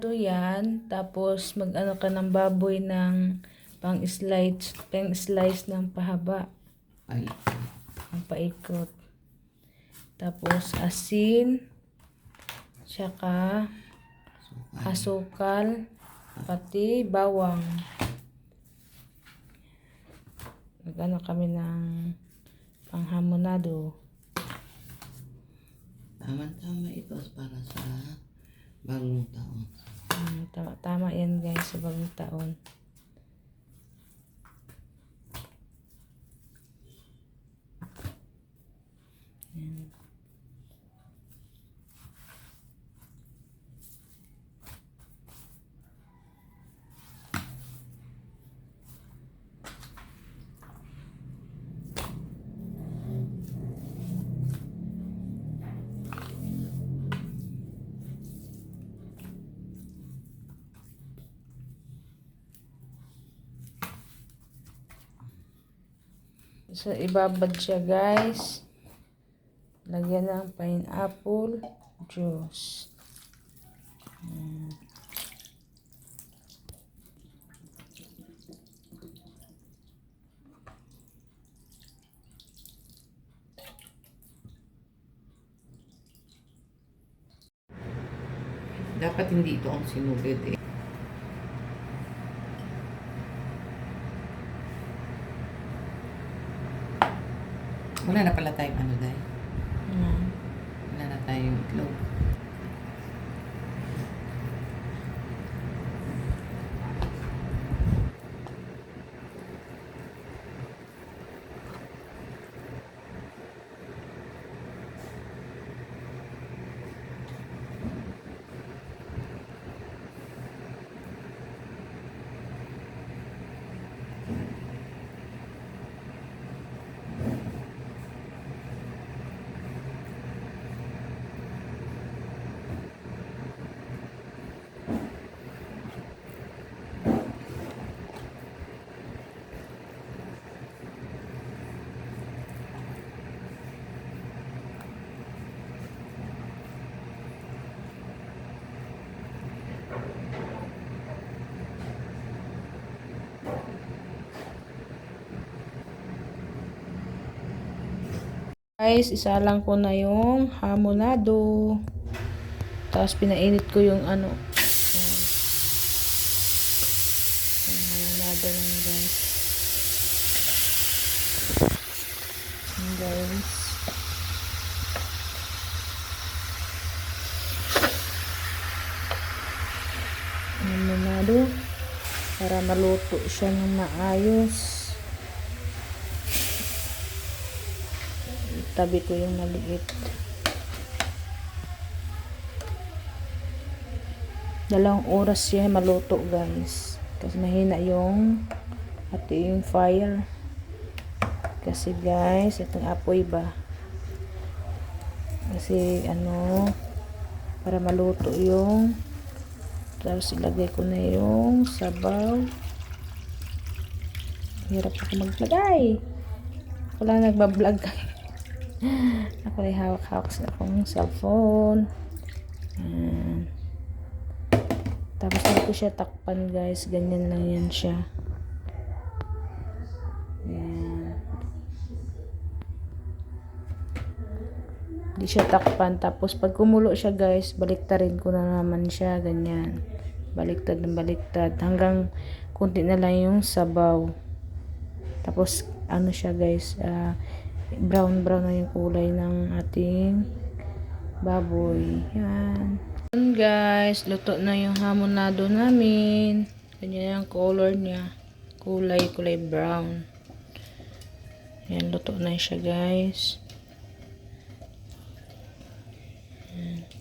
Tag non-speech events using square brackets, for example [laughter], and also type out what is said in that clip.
Ito yan, tapos mag-ano ka ng baboy ng pang slice, pang slice ng pahaba, Ay, ang paikot. Tapos asin, tsaka asukal, pati bawang. Nag-ano kami ng panghamonado. tama-tama ito para sa bagong taon. Tama, tama yan guys sa bagong taon. So, ibabad siya guys. Lagyan ng pineapple juice. Dapat hindi ito ang sinugid eh. Wala na pala tayong ano dahil. Ayan. Wala na tayong itlog. Guys, isa lang ko na yung hamonado. Tapos pinainit ko yung ano. Ayan. Yung hamonado lang guys. Ayan guys. Hamonado. Para maluto siya ng maayos. Tabi ko yung maliit. Dalawang oras siya maluto guys. Kasi mahina yung ati yung fire. Kasi guys, itong apoy ba. Kasi ano, para maluto yung tapos ilagay ko na yung sabaw. Hirap ako maglagay. Wala nagbablog [laughs] ako ay hawak-hawak sa akong cellphone. Ayan. Tapos hindi ko siya takpan guys. Ganyan lang yan siya. Ayan. Hindi siya takpan. Tapos pag kumulo siya guys, baliktarin ko na naman siya. Ganyan. Baliktad ng baliktad. Hanggang kunti na lang yung sabaw. Tapos ano siya guys, ah, brown brown na yung kulay ng ating baboy. Yan. Yan guys, luto na yung hamonado namin. Ganyan yung color niya. Kulay, kulay brown. Yan, luto na siya guys. Yan.